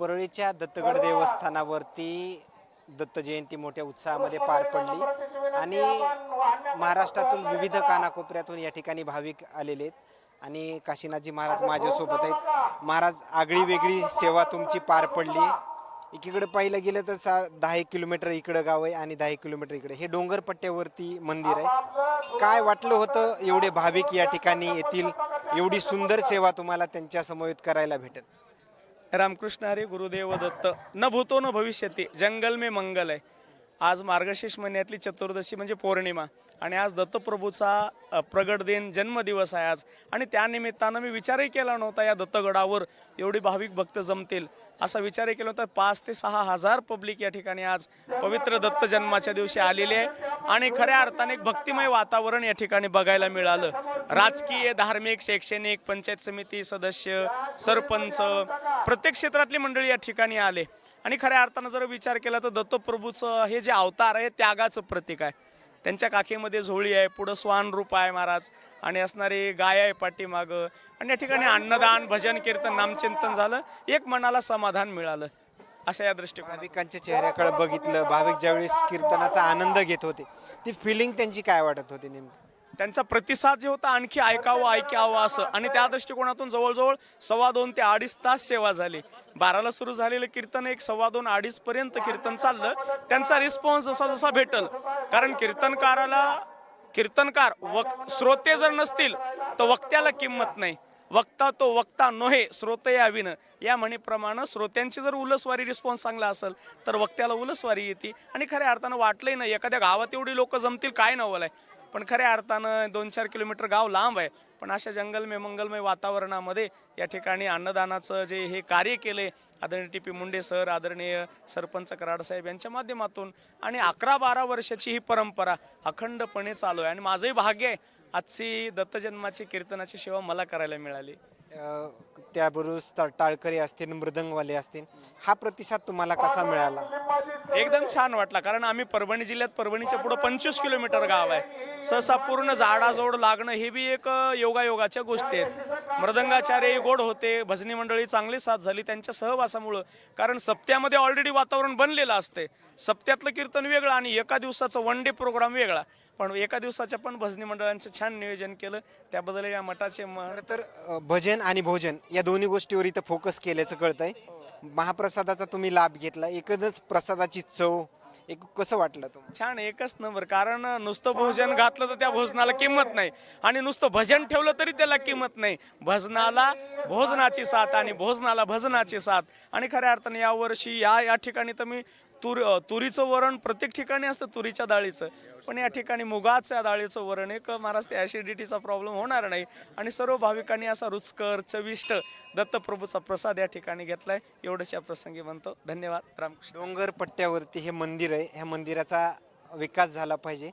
परळीच्या दत्तगड देवस्थानावरती दत्त जयंती मोठ्या उत्साहामध्ये पार पडली. आणि महाराष्ट्रातून विविध कानाकोपऱ्यातून या ठिकाणी भाविक आलेले आहेत. आणि काशीनाथजी महाराज माझ्यासोबत आहेत. महाराज आगळी वेगळी सेवा तुमची पार पडली. एकीकडे पाहिलं गेलं तर सा दहा एक किलोमीटर इकडं गाव आहे आणि दहा एक किलोमीटर इकडे. हे डोंगर पट्ट्यावरती मंदिर आहे. काय वाटलं होतं एवढे भाविक या ठिकाणी येतील? एवढी सुंदर सेवा तुम्हाला त्यांच्या समवेत करायला भेटेल. रामकृष्ण हरे गुरुदेव दत्त. न भूतो न भविष्यती जंगल मे मंगल आहे आज मार्गशीर्ष महिन्यातली चतुर्दशी म्हणजे पौर्णिमा आणि आज दत्तप्रभूचा प्रगट दिन जन्मदिवस आहे आज. आणि त्यानिमित्तानं मी विचारही केला नव्हता या दत्तगडावर एवढी भाविक भक्त जमतील असा विचारही केला होता पाच ते सहा हजार पब्लिक या ठिकाणी आज पवित्र दत्त जन्माच्या दिवशी आलेली आहे. आणि खऱ्या अर्थाने एक भक्तिमय वातावरण या ठिकाणी बघायला मिळालं. राजकीय धार्मिक शैक्षणिक पंचायत समिती सदस्य सरपंच प्रत्येक क्षेत्रातली मंडळी या ठिकाणी आले. आणि खऱ्या अर्थानं जर विचार केला तर दत्तप्रभूचं हे जे अवतार आहे त्यागाचं प्रतीक आहे. त्यांच्या काखेमध्ये झोळी आहे पुढं स्वान रूप आहे महाराज. आणि असणारी गाय आहे पाठीमागं. आणि या ठिकाणी अन्नदान भजन कीर्तन नामचिंतन झालं. एक मनाला समाधान मिळालं. अशा या दृष्टिकोन भाविकांच्या चेहऱ्याकडे बघितलं. भाविक ज्यावेळेस कीर्तनाचा आनंद घेत होते ती फिलिंग त्यांची काय वाटत होती नेमकी? त्यांचा प्रतिसाद जे होता आणखी ऐकावं ऐकावं असं. आणि त्या दृष्टिकोनातून जवळजवळ सव्वा दोन ते अडीच तास सेवा झाली. बाराला सुरू झालेलं कीर्तन एक सव्वा दोन अडीच पर्यंत कीर्तन चाललं. त्यांचा रिस्पॉन्स जसा जसा भेटल. कारण कीर्तनकाराला कीर्तनकार वक् श्रोते जर नसतील तर वक्त्याला किंमत नाही. वक्ता तो वक्ता नोहे श्रोते याविन. या म्हणीप्रमाणे श्रोत्यांची जर उलसवारी रिस्पॉन्स चांगला असेल तर वक्त्याला उलसवारी येते. आणि खऱ्या अर्थानं वाटलंही नाही. एखाद्या गावात एवढी लोक जमतील काय नवल आहे? पण खऱ्या अर्थानं दोन चार किलोमीटर गाव लांब आहे. पण अशा जंगलमय मंगलमय वातावरणामध्ये या ठिकाणी अन्नदानाचं जे हे कार्य केले आदरणीय टी पी मुंडे सर आदरणीय सरपंच कराड साहेब यांच्या माध्यमातून आणि अकरा बारा वर्षाची ही परंपरा अखंडपणे चालू आहे. आणि माझंही भाग्य आहे आजची दत्तजन्माची कीर्तनाची सेवा मला करायला मिळाली. त्याबरोबर टाळकरी असतील मृदंगवाले असतील हा प्रतिसाद तुम्हाला कसा मिळाला? एकदम छान वाटला कारण आम्ही परभणी जिल्ह्यात परभणीच्या पुढं पंचवीस किलोमीटर गाव आहे. सहसा पूर्ण झाडाजवळ लागणं हे बी एक योगायोगाच्या गोष्टी आहेत. मृदंगाचार्य गोड होते भजनी मंडळी चांगली साथ झाली त्यांच्या सहवासामुळं. कारण सप्त्यामध्ये ऑलरेडी वातावरण बनलेलं असते. सप्त्यातलं कीर्तन वेगळं आणि एका दिवसाचं वन डे प्रोग्राम वेगळा. पण एका दिवसाच्या पण भजनी मंडळांचं छान नियोजन केलं. त्याबद्दल या मठाचे तर भजन आणि भोजन या दोन्ही गोष्टीवर इथं फोकस केल्याचं कळतंय. महाप्रसादाचा तुम्ही लाभ घेतला. एकच प्रसादाची चव. एक कसं वाटलं तुम्हाला? छान एकच नंबर. कारण नुसतं भोजन घातलं तर त्या भोजनाला किंमत नाही. आणि नुसतं भजन ठेवलं तरी त्याला किंमत नाही. भजनाला भोजनाची साथ आणि भोजनाला भजनाची साथ. आणि खऱ्या अर्थाने यावर्षी या या ठिकाणी तर मी तुर तुरीचं वरण प्रत्येक ठिकाणी असतं तुरीच्या डाळीचं. पण या ठिकाणी मुगाच्या डाळीचं वरण एक महाराज ते ॲसिडिटीचा प्रॉब्लेम होणार नाही. आणि सर्व भाविकांनी असा रुचकर चविष्ट दत्तप्रभूचा प्रसाद या ठिकाणी घेतलाय. एवढंच या प्रसंगी म्हणतो. धन्यवाद. रामकृष्ण. डोंगर पट्ट्यावरती हे मंदिर आहे. ह्या मंदिराचा विकास झाला पाहिजे.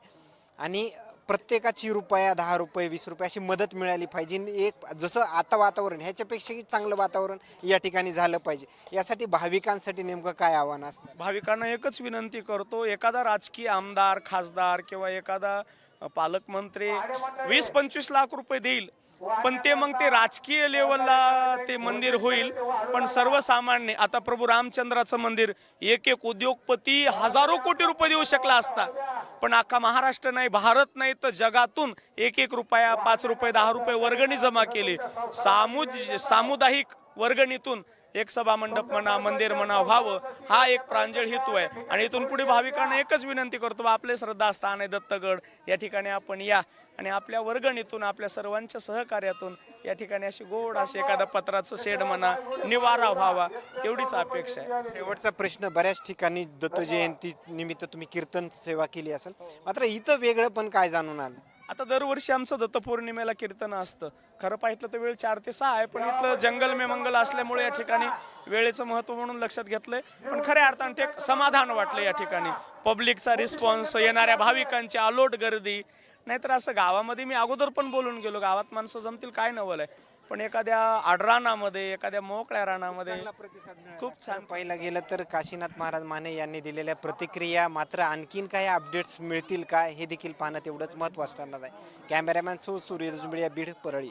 आणि प्रत्येकाची रुपया दहा रुपये वीस रुपये अशी मदत मिळाली पाहिजे. एक जसं आता वातावरण ह्याच्यापेक्षाही चांगलं वातावरण या ठिकाणी झालं पाहिजे. यासाठी भाविकांसाठी नेमकं काय आव्हान असतं भाविकांना एकच विनंती करतो एखादा राजकीय आमदार खासदार किंवा एखादा पालकमंत्री वीस पंचवीस लाख रुपये देईल. पण ते मग ते राजकीय लेवलला ते मंदिर होईल. पण सर्वसामान्य आता प्रभू रामचंद्राचं मंदिर एक एक उद्योगपती हजारो कोटी रुपये देऊ शकला असता. पण अख्खा महाराष्ट्र नाही भारत नाही तर जगातून एक एक रुपया पाच रुपये दहा रुपये वर्गणी जमा केली. सामुद सामुदायिक वर्गणीतून एक सभा मंडप म्हणा मंदिर म्हणा व्हावं हा एक प्रांजळ हेतू आहे. आणि इथून पुढे भाविकांना एकच विनंती करतो आपले श्रद्धास्थान आहे दत्तगड या ठिकाणी आपण या. आणि आपल्या वर्गणीतून आपल्या सर्वांच्या सहकार्यातून या ठिकाणी अशी गोड अशी एखादा पत्राचं शेड म्हणा निवारा व्हावा एवढीच अपेक्षा आहे. शेवटचा प्रश्न बऱ्याच ठिकाणी दत्त जयंती निमित्त तुम्ही कीर्तन सेवा केली असेल. मात्र इथं वेगळं पण काय जाणून आलं? आता दरवर्षी आमचं दत्तपौर्णिमेला कीर्तन असतं. खरं पाहिलं तर वेळ चार ते सहा आहे पण इथलं जंगल मे मंगल असल्यामुळे या ठिकाणी वेळेचं महत्त्व म्हणून लक्षात घेतलंय. पण खऱ्या अर्थाने ते एक समाधान वाटलं या ठिकाणी. पब्लिकचा रिस्पॉन्स येणाऱ्या भाविकांची अलोट गर्दी. नाहीतर असं गावामध्ये मी अगोदर पण बोलून गेलो गावात माणसं जमतील काय नवल आहे. पण एखाद्या आडरानामध्ये एखाद्या मोकळ्या रानामध्ये खूप छान पाहिलं गेलं तर काशीनाथ महाराज माने यांनी दिलेल्या प्रतिक्रिया मात्र आणखीन काही अपडेट्स मिळतील का हे देखील पाहणं तेवढंच महत्त्वाचं ठरणार आहे. कॅमेरामॅन सो सूर्य बीड परळी.